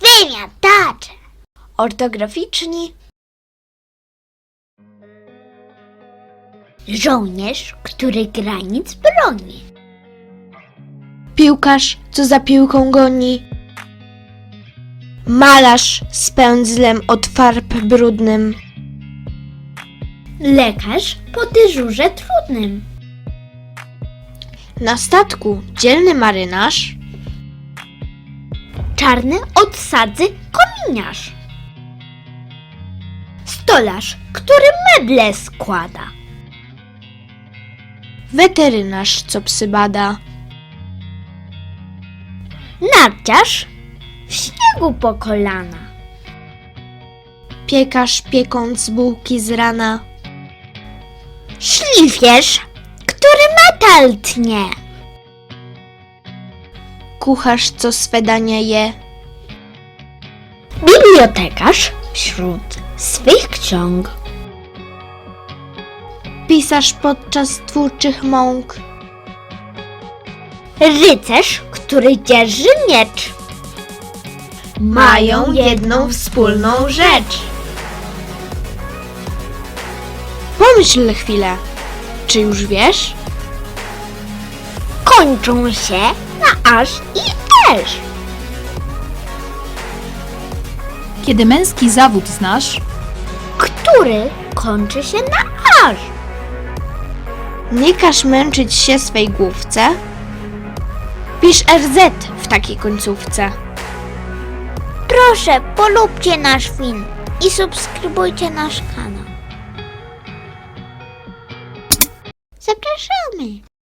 Wymiatacze. Ortograficzni. Żołnierz, który granic broni. Piłkarz, co za piłką goni. Malarz z pędzlem od farb brudnym. Lekarz po dyżurze trudnym. Na statku dzielny marynarz. Czarny od sadzy kominiarz. Stolarz, który meble składa. Weterynarz, co psy bada. Narciarz w śniegu po kolana. Piekarz piekąc bułki z rana. Szlifierz, który metal tnie. Kucharz, co swe dania je. Bibliotekarz wśród swych ksiąg. Pisarz podczas twórczych mąk. Rycerz, który dzierży miecz. Mają jedną wspólną rzecz. Pomyśl chwilę. Czy już wiesz? Kończą się na aż i esz. Kiedy męski zawód znasz, Który kończy się na aż. Nie każ męczyć się swej główce. Pisz RZ w takiej końcówce. Proszę, polubcie nasz film i subskrybujcie nasz kanał. Zapraszamy.